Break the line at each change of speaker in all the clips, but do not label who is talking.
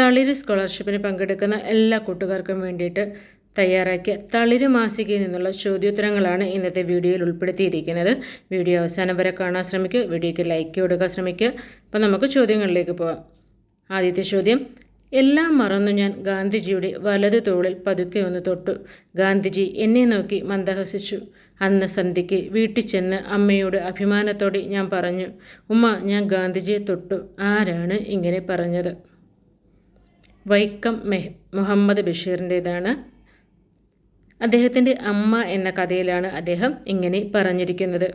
തളിര് സ്കോളർഷിപ്പിന് പങ്കെടുക്കുന്ന എല്ലാ കൂട്ടുകാർക്കും വേണ്ടിയിട്ട് തയ്യാറാക്കിയ തളിര് മാസികയിൽ നിന്നുള്ള ചോദ്യോത്തരങ്ങളാണ് ഇന്നത്തെ വീഡിയോയിൽ ഉൾപ്പെടുത്തിയിരിക്കുന്നത്. വീഡിയോ അവസാനം വരെ കാണാൻ ശ്രമിക്കുക. വീഡിയോയ്ക്ക് ലൈക്ക് കൊടുക്കാൻ ശ്രമിക്കുക. അപ്പോൾ നമുക്ക് ചോദ്യങ്ങളിലേക്ക് പോവാം. ആദ്യത്തെ ചോദ്യം എല്ലാം മറന്നു ഞാൻ ഗാന്ധിജിയുടെ വലതു തോളിൽ പതുക്കെ ഒന്ന് തൊട്ടു. ഗാന്ധിജി എന്നെ നോക്കി മന്ദഹസിച്ചു. അന്ന് സന്ധ്യയ്ക്ക് വീട്ടിൽ ചെന്ന് അമ്മയോട് അഭിമാനത്തോടെ ഞാൻ പറഞ്ഞു ഉമ്മ ഞാൻ ഗാന്ധിജിയെ തൊട്ടു. ആരാണ് ഇങ്ങനെ പറഞ്ഞത് വൈക്കം മെഹ് മുഹമ്മദ് ബഷീറിന്റേതാണ് അദ്ദേഹത്തിന്റെ അമ്മ എന്ന കഥയിലാണ് അദ്ദേഹം ഇങ്ങനെ പറഞ്ഞിരിക്കുന്നത്.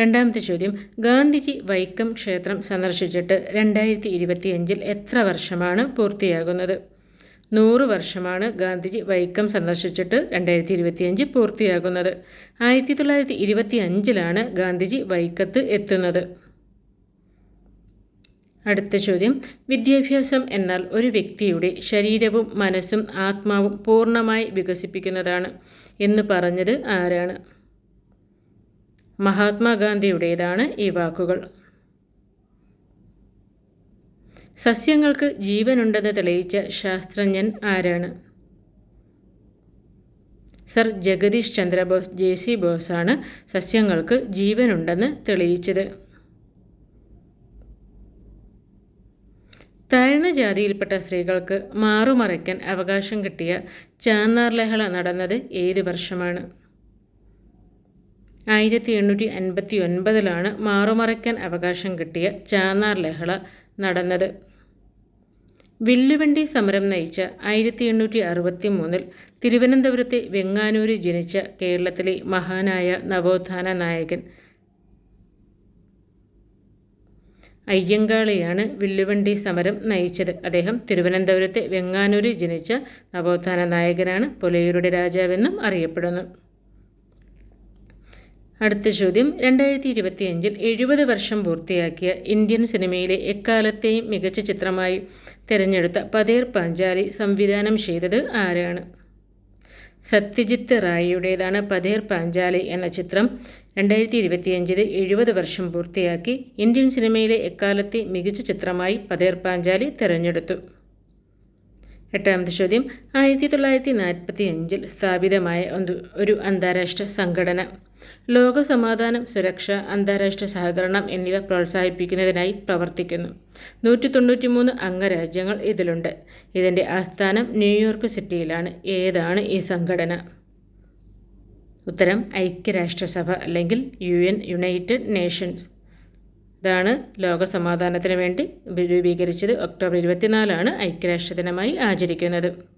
രണ്ടാമത്തെ ചോദ്യം. ഗാന്ധിജി വൈക്കം ക്ഷേത്രം സന്ദർശിച്ചിട്ട് രണ്ടായിരത്തി ഇരുപത്തിയഞ്ചിൽ എത്ര വർഷമാണ് പൂർത്തിയാകുന്നത്? നൂറ് വർഷമാണ് ഗാന്ധിജി വൈക്കം സന്ദർശിച്ചിട്ട് രണ്ടായിരത്തി ഇരുപത്തിയഞ്ച് പൂർത്തിയാകുന്നത്. ആയിരത്തി തൊള്ളായിരത്തി ഇരുപത്തി അഞ്ചിലാണ് ഗാന്ധിജി വൈക്കത്ത് എത്തുന്നത്. അടുത്ത ചോദ്യം. വിദ്യാഭ്യാസം എന്നാൽ ഒരു വ്യക്തിയുടെ ശരീരവും മനസ്സും ആത്മാവും പൂർണമായി വികസിപ്പിക്കുന്നതാണ്. എന്ന് പറഞ്ഞത് ആരാണ്? മഹാത്മാഗാന്ധിയുടേതാണ് ഈ വാക്കുകൾ. സസ്യങ്ങൾക്ക് ജീവനുണ്ടെന്ന് തെളിയിച്ച ശാസ്ത്രജ്ഞൻ ആരാണ്? Sir Jagadish Chandrabose J C ബോസാണ് സസ്യങ്ങൾക്ക് ജീവനുണ്ടെന്ന് തെളിയിച്ചത്. താഴ്ന്ന ജാതിയിൽപ്പെട്ട സ്ത്രീകൾക്ക് മാറുമറയ്ക്കാൻ അവകാശം കിട്ടിയ ചാന്നാർ ലഹള നടന്നത് ഏത് വർഷമാണ്? ആയിരത്തി എണ്ണൂറ്റി അൻപത്തി ഒൻപതിലാണ് മാറുമറയ്ക്കാൻ അവകാശം കിട്ടിയ ചാന്നാർ ലഹള നടന്നത്. വില്ലുവണ്ടി സമരം നയിച്ച ആയിരത്തി എണ്ണൂറ്റി അറുപത്തി മൂന്നിൽ തിരുവനന്തപുരത്തെ വെങ്ങാനൂരിൽ ജനിച്ച കേരളത്തിലെ മഹാനായ നവോത്ഥാന നായകൻ അയ്യങ്കാളിയാണ് വില്ലുവണ്ടി സമരം നയിച്ചത്. അദ്ദേഹം തിരുവനന്തപുരത്തെ വെങ്ങാനൂരിൽ ജനിച്ച നവോത്ഥാന നായകനാണ് പുലയൂരുടെ രാജാവെന്നും അറിയപ്പെടുന്നു. അടുത്ത ചോദ്യം. രണ്ടായിരത്തി ഇരുപത്തിയഞ്ചിൽ എഴുപത് വർഷം പൂർത്തിയാക്കിയ ഇന്ത്യൻ സിനിമയിലെ എക്കാലത്തെയും മികച്ച ചിത്രമായി തിരഞ്ഞെടുത്ത പതേർ പാഞ്ചാലി സംവിധാനം ചെയ്തത് ആരാണ്? സത്യജിത്ത് റായിയുടേതാണ് പതേർ പാഞ്ചാലി എന്ന ചിത്രം. രണ്ടായിരത്തി ഇരുപത്തിയഞ്ചിൽ എഴുപത് വർഷം പൂർത്തിയാക്കി ഇന്ത്യൻ സിനിമയിലെ എക്കാലത്തെ മികച്ച ചിത്രമായി പതേർ പാഞ്ചാലി തിരഞ്ഞെടുത്തു. എട്ടാമത്തെ ചോദ്യം. ആയിരത്തി തൊള്ളായിരത്തി നാൽപ്പത്തി അഞ്ചിൽ സ്ഥാപിതമായ ഒരു അന്താരാഷ്ട്ര സംഘടന. ലോക സമാധാനം സുരക്ഷ അന്താരാഷ്ട്ര സഹകരണം എന്നിവ പ്രോത്സാഹിപ്പിക്കുന്നതിനായി പ്രവർത്തിക്കുന്നു. നൂറ്റി തൊണ്ണൂറ്റി മൂന്ന് അംഗരാജ്യങ്ങൾ ഇതിലുണ്ട്. ഇതിന്റെ ആസ്ഥാനം ന്യൂയോർക്ക് സിറ്റിയിലാണ്. ഏതാണ് ഈ സംഘടന? ഉത്തരം ഐക്യരാഷ്ട്രസഭ അല്ലെങ്കിൽ യു എൻ യുണൈറ്റഡ് നേഷൻസ്. ഇതാണ് ലോക സമാധാനത്തിന് വേണ്ടി രൂപീകരിച്ചത്. ഒക്ടോബർ ഇരുപത്തിനാലാണ് ഐക്യരാഷ്ട്ര ദിനമായി ആചരിക്കുന്നത്.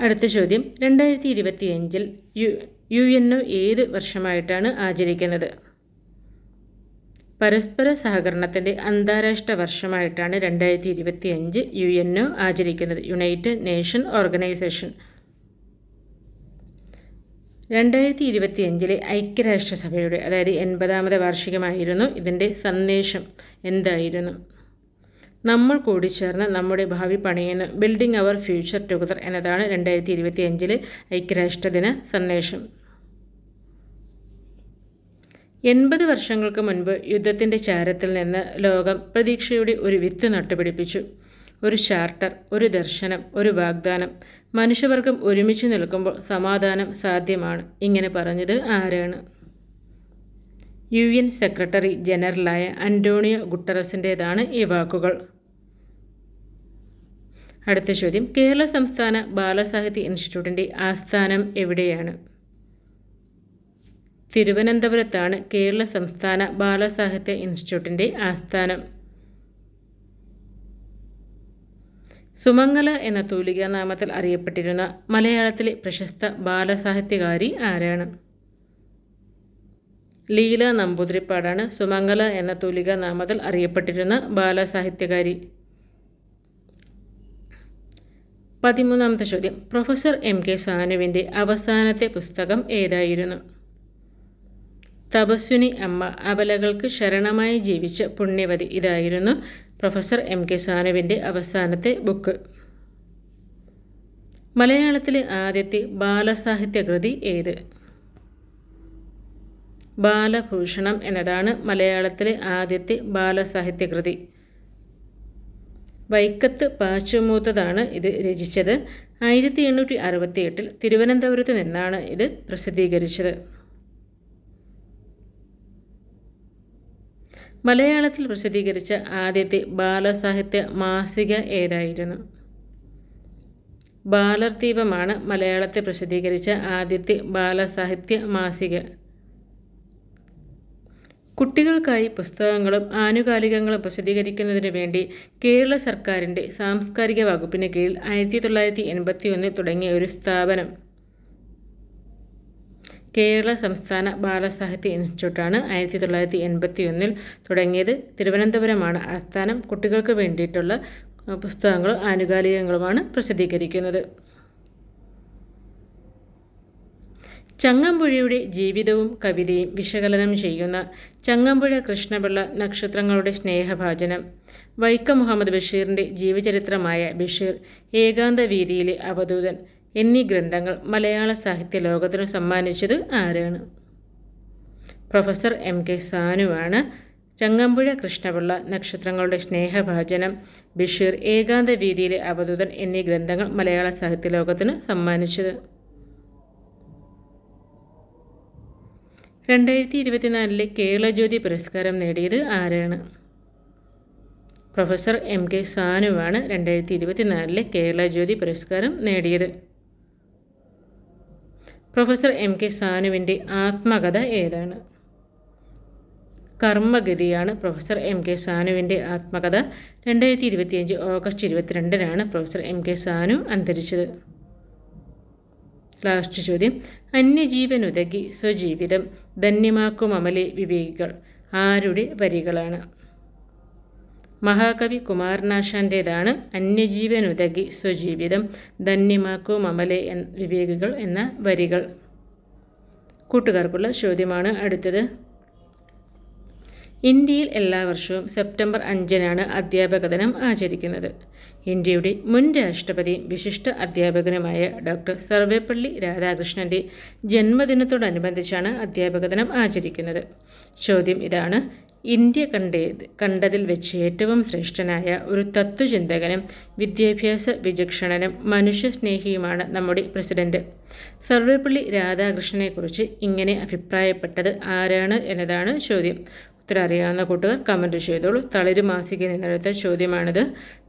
അടുത്ത ചോദ്യം. രണ്ടായിരത്തി ഇരുപത്തിയഞ്ചിൽ യു യു എൻ ഒ ഏത് വർഷമായിട്ടാണ് ആചരിക്കുന്നത്? പരസ്പര സഹകരണത്തിന്റെ അന്താരാഷ്ട്ര വർഷമായിട്ടാണ് രണ്ടായിരത്തി ഇരുപത്തിയഞ്ച് യു എൻ ഒ ആചരിക്കുന്നത്. United nation organisation. രണ്ടായിരത്തി ഇരുപത്തിയഞ്ചിലെ ഐക്യരാഷ്ട്രസഭയുടെ അതായത് എൺപതാമത് വാർഷികമായിരുന്നു ഇതിന്റെ സന്ദേശം. എന്തായിരുന്നു? നമ്മൾ കൂടി ചേർന്ന് നമ്മുടെ ഭാവി പണിയുന്നു ബിൽഡിംഗ് അവർ ഫ്യൂച്ചർ ടുഗദർ എന്നതാണ് രണ്ടായിരത്തി ഇരുപത്തി അഞ്ചിലെ ഐക്യരാഷ്ട്രദിന സന്ദേശം. എൺപത് വർഷങ്ങൾക്ക് മുൻപ് യുദ്ധത്തിന്റെ ചാരത്തിൽ നിന്ന് ലോകം പ്രതീക്ഷയുടെ ഒരു വിത്ത് നട്ടുപിടിപ്പിച്ചു. ഒരു ചാർട്ടർ ഒരു ദർശനം ഒരു വാഗ്ദാനം. മനുഷ്യവർഗം ഒരുമിച്ച് നിൽക്കുമ്പോൾ സമാധാനം സാധ്യമാണ്. ഇങ്ങനെ പറഞ്ഞത് ആരാണ്? യു എൻ സെക്രട്ടറി ജനറലായ അന്റോണിയോ ഗുട്ടറസിന്റേതാണ് ഈ വാക്കുകൾ. അടുത്ത ചോദ്യം. കേരള സംസ്ഥാന ബാലസാഹിത്യ ഇൻസ്റ്റിറ്റ്യൂട്ടിന്റെ ആസ്ഥാനം എവിടെയാണ്? തിരുവനന്തപുരത്താണ് കേരള സംസ്ഥാന ബാലസാഹിത്യ ഇൻസ്റ്റിറ്റ്യൂട്ടിന്റെ ആസ്ഥാനം. സുമംഗല എന്ന തൂലികാനാമത്തിൽ അറിയപ്പെട്ടിരുന്ന മലയാളത്തിലെ പ്രശസ്ത ബാലസാഹിത്യകാരി ആരാണ്? ലീല നമ്പൂതിരിപ്പാടാണ് സുമംഗല എന്ന തൂലികാനാമത്തിൽ അറിയപ്പെട്ടിരുന്ന ബാലസാഹിത്യകാരി. പതിമൂന്നാമത്തെ ചോദ്യം. പ്രൊഫസർ എം കെ സാനുവിന്റെ അവസാനത്തെ പുസ്തകം ഏതായിരുന്നു? തപസ്വിനി അമ്മ അബലകൾക്ക് ശരണമായി ജീവിച്ച പുണ്യവതി ഇതായിരുന്നു പ്രൊഫസർ എം കെ സാനുവിന്റെ അവസാനത്തെ ബുക്ക്. മലയാളത്തിലെ ആദ്യത്തെ ബാലസാഹിത്യകൃതി ഏത്? ബാലഭൂഷണം എന്നതാണ് മലയാളത്തിലെ ആദ്യത്തെ ബാലസാഹിത്യകൃതി. വൈക്കത്ത് പാച്ചുമൂത്തതാണ് ഇത് രചിച്ചത്. ആയിരത്തി എണ്ണൂറ്റി അറുപത്തി എട്ടിൽ തിരുവനന്തപുരത്ത് നിന്നാണ് ഇത് പ്രസിദ്ധീകരിച്ചത്. മലയാളത്തിൽ പ്രസിദ്ധീകരിച്ച ആദ്യത്തെ ബാലസാഹിത്യ മാസിക ഏതായിരുന്നു? ബാലർദീപമാണ് മലയാളത്തിൽ പ്രസിദ്ധീകരിച്ച ആദ്യത്തെ ബാലസാഹിത്യ മാസിക. കുട്ടികൾക്കായി പുസ്തകങ്ങളും ആനുകാലികങ്ങളും പ്രസിദ്ധീകരിക്കുന്നതിന് വേണ്ടി കേരള സർക്കാരിന്റെ സാംസ്കാരിക വകുപ്പിന് കീഴിൽ ആയിരത്തി തൊള്ളായിരത്തി എൺപത്തി ഒന്നിൽ തുടങ്ങിയ ഒരു സ്ഥാപനം കേരള സംസ്ഥാന ബാലസാഹിത്യ ഇൻസ്റ്റിറ്റ്യൂട്ടാണ് ആയിരത്തി തൊള്ളായിരത്തി എൺപത്തി ഒന്നിൽ തുടങ്ങിയത്. തിരുവനന്തപുരമാണ് ആസ്ഥാനം. കുട്ടികൾക്ക് വേണ്ടിയിട്ടുള്ള പുസ്തകങ്ങളും ആനുകാലികങ്ങളുമാണ് പ്രസിദ്ധീകരിക്കുന്നത്. ചങ്ങമ്പുഴയുടെ ജീവിതവും കവിതയും വിശകലനം ചെയ്യുന്ന ചങ്ങമ്പുഴ കൃഷ്ണപിള്ള നക്ഷത്രങ്ങളുടെ സ്നേഹഭാചനം വൈക്കം മുഹമ്മദ് ബഷീറിന്റെ ജീവചരിത്രമായ ബഷീർ ഏകാന്ത വീതിയിലെ അവധൂതൻ എന്നീ ഗ്രന്ഥങ്ങൾ മലയാള സാഹിത്യ ലോകത്തിന് സമ്മാനിച്ചത് ആരാണ്? പ്രൊഫസർ എം കെ സാനുവാണ്. ചങ്ങമ്പുഴ കൃഷ്ണപിള്ള നക്ഷത്രങ്ങളുടെ സ്നേഹഭാചനം ബഷീർ ഏകാന്ത വീതിയിലെ അവധൂതൻ എന്നീ ഗ്രന്ഥങ്ങൾ മലയാള സാഹിത്യ ലോകത്തിന് സമ്മാനിച്ചത്. രണ്ടായിരത്തി ഇരുപത്തിനാലിലെ കേരളജ്യോതി പുരസ്കാരം നേടിയത് ആരാണ്? പ്രൊഫസർ എം കെ സാനുവാണ് രണ്ടായിരത്തി ഇരുപത്തിനാലിലെ കേരളജ്യോതി പുരസ്കാരം നേടിയത്. പ്രൊഫസർ എം കെ സാനുവിന്റെ ആത്മകഥ ഏതാണ്? കർമ്മഗതിയാണ് പ്രൊഫസർ എം കെ സാനുവിന്റെ ആത്മകഥ. രണ്ടായിരത്തി ഇരുപത്തിയഞ്ച് ഓഗസ്റ്റ് ഇരുപത്തിരണ്ടിനാണ് പ്രൊഫസർ എം കെ സാനു അന്തരിച്ചത്. ലാസ്റ്റ് ചോദ്യം. അന്യജീവൻ അന്യജീവനുതകി സ്വജീവിതം ധന്യമാക്കും അമലെ വിവേകികൾ. ആരുടെ വരികളാണ്? മഹാകവി കുമാരനാശാന്റേതാണ് അന്യജീവനുതകി സ്വജീവിതം ധന്യമാക്കും അമലെ വിവേകികൾ എന്ന വരികൾ. കൂട്ടുകാർക്കുള്ള ചോദ്യമാണ് അടുത്തത്. ഇന്ത്യയിൽ എല്ലാ വർഷവും സെപ്റ്റംബർ അഞ്ചിനാണ് അധ്യാപക ദിനം ആചരിക്കുന്നത്. ഇന്ത്യയുടെ മുൻ രാഷ്ട്രപതിയും വിശിഷ്ട അധ്യാപകനുമായ ഡോക്ടർ സർവേപ്പള്ളി രാധാകൃഷ്ണന്റെ ജന്മദിനത്തോടനുബന്ധിച്ചാണ് അധ്യാപക ദിനം ആചരിക്കുന്നത്. ചോദ്യം ഇതാണ് ഇന്ത്യ കണ്ടേ കണ്ടതിൽ വെച്ച് ഏറ്റവും ശ്രേഷ്ഠനായ ഒരു തത്വചിന്തകനും വിദ്യാഭ്യാസ വിചക്ഷണനും മനുഷ്യസ്നേഹിയുമാണ് നമ്മുടെ പ്രസിഡന്റ്. സർവേപ്പള്ളി രാധാകൃഷ്ണനെക്കുറിച്ച് ഇങ്ങനെ അഭിപ്രായപ്പെട്ടത് ആരാണ് എന്നതാണ് ചോദ്യം. ഉത്തരം അറിയാവുന്ന കൂട്ടുകാർ കമന്റ് ചെയ്തോളൂ. തളിര് മാസിക നിന്നെടുത്ത ചോദ്യമാണിത്.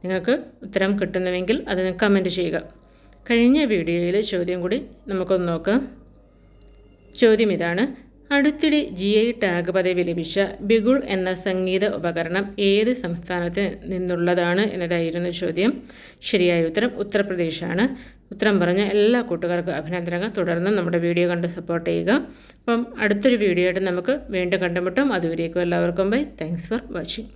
നിങ്ങൾക്ക് ഉത്തരം കിട്ടുന്നുവെങ്കിൽ അത് കമന്റ് ചെയ്യുക. കഴിഞ്ഞ വീഡിയോയിൽ ചോദ്യം കൂടി നമുക്കൊന്ന് നോക്കാം. ചോദ്യം ഇതാണ്. അടുത്തിടെ ജി ഐ ടാഗ് പദവി ലഭിച്ച ബിഗുൾ എന്ന സംഗീത ഉപകരണം ഏത് സംസ്ഥാനത്ത് നിന്നുള്ളതാണ് എന്നതായിരുന്നു ചോദ്യം. ശരിയായ ഉത്തരം ഉത്തർപ്രദേശാണ്. ഉത്തരം പറഞ്ഞ എല്ലാ കൂട്ടുകാർക്കും അഭിനന്ദനങ്ങൾ. തുടർന്ന് നമ്മുടെ വീഡിയോ കണ്ട് സപ്പോർട്ട് ചെയ്യുക. അപ്പം അടുത്തൊരു വീഡിയോ ആയിട്ട് നമുക്ക് വീണ്ടും കണ്ടുമുട്ടും. അതുവരേക്കും എല്ലാവർക്കും ബൈ താങ്ക്സ് ഫോർ വാച്ചിങ്